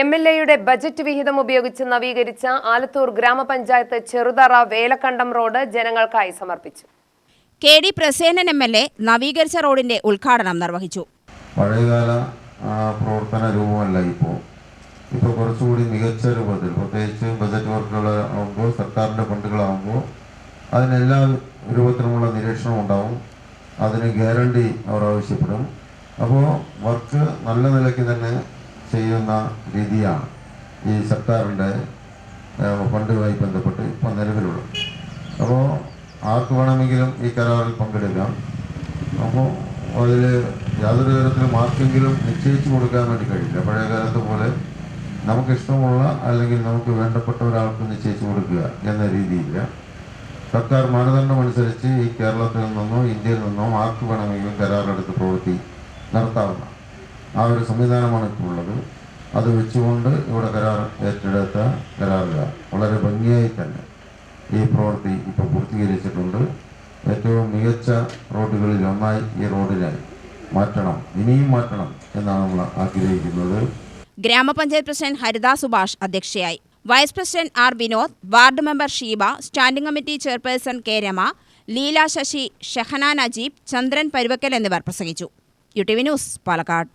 M L എയുടെ budget വിഹിതം ഉപയോഗിച്ച് നവീകരിച്ച ആലത്തൂർ ഗ്രാമപഞ്ചായത്ത് ചെറുതറ വേലക്കണ്ടം റോഡ് ജനങ്ങൾക്കായി സമർപ്പിച്ചു. K D Prasenan M L A നവീകരിച്ച റോഡിന്റെ ഉദ്ഘാടനം നിർവഹിച്ചു. പഴയകാല പ്രവർത്തന രൂപമല്ല ഇപ്പോൾ ഇപ്പോൾ കുറച്ചുകൂടി മികച്ച രൂപത്തിൽ പ്രത്യേകിച്ച് ബജറ്റ് വർക്കുകൾ ആകുമ്പോൾ സർക്കാരിന്റെ ഫണ്ടുകളാകുമ്പോൾ അതിനെല്ലാ രൂപത്തിലുമുള്ള നിരീക്ഷണം ഉണ്ടാവും. അതിന് ഗ്യാരണ്ടി അവർ ആവശ്യപ്പെടും. അപ്പോൾ വർക്ക് നല്ല നിലയ്ക്ക് തന്നെ ചെയ്യുന്ന രീതിയാണ് ഈ സർക്കാരിന്റെ ഫണ്ടുമായി ബന്ധപ്പെട്ട് ഇപ്പോൾ നിലവിലുള്ളത്. അപ്പോൾ ആർക്ക് വേണമെങ്കിലും ഈ കരാറിൽ പങ്കെടുക്കാം. അപ്പോൾ അതിൽ യാതൊരു തരത്തിലും ആർക്കെങ്കിലും നിശ്ചയിച്ചു കൊടുക്കാൻ വേണ്ടി കഴിയില്ല. പഴയ കാലത്ത് പോലെ നമുക്കിഷ്ടമുള്ള അല്ലെങ്കിൽ നമുക്ക് വേണ്ടപ്പെട്ട ഒരാൾക്ക് നിശ്ചയിച്ചു കൊടുക്കുക എന്ന രീതിയില്ല സർക്കാർ മാനദണ്ഡം അനുസരിച്ച് ഈ കേരളത്തിൽ നിന്നോ ഇന്ത്യയിൽ നിന്നോ ആർക്ക് വേണമെങ്കിലും കരാറെടുത്ത് പ്രവൃത്തി നടത്താവുന്ന ആ ഒരു സംവിധാനമാണ് ഇപ്പോൾ ഉള്ളത് അത് വെച്ചുകൊണ്ട് ഇവിടെ കരാർ ഏറ്റെടുത്ത കരാറുകാർ വളരെ ഭംഗിയായി തന്നെ ഈ പ്രവൃത്തി ഇപ്പോൾ പൂർത്തീകരിച്ചിട്ടുണ്ട്. ഏറ്റവും മികച്ച റോഡുകളിൽ ഒന്നായി ഈ റോഡിനെ മാറ്റണം ഇനിയും മാറ്റണം എന്നാണ് നമ്മൾ ആഗ്രഹിക്കുന്നത്. ഗ്രാമപഞ്ചായത്ത് പ്രസിഡന്റ് ഹരിദാ സുഭാഷ് അധ്യക്ഷയായി. Vice president R Vinod ward member Sheeba standing committee chairperson K Rama Leela Sasi Shehanan Najeeb Chandran Paruvakkal എന്നിവർ പ്രസംഗിച്ചു. U T V news Palakkad.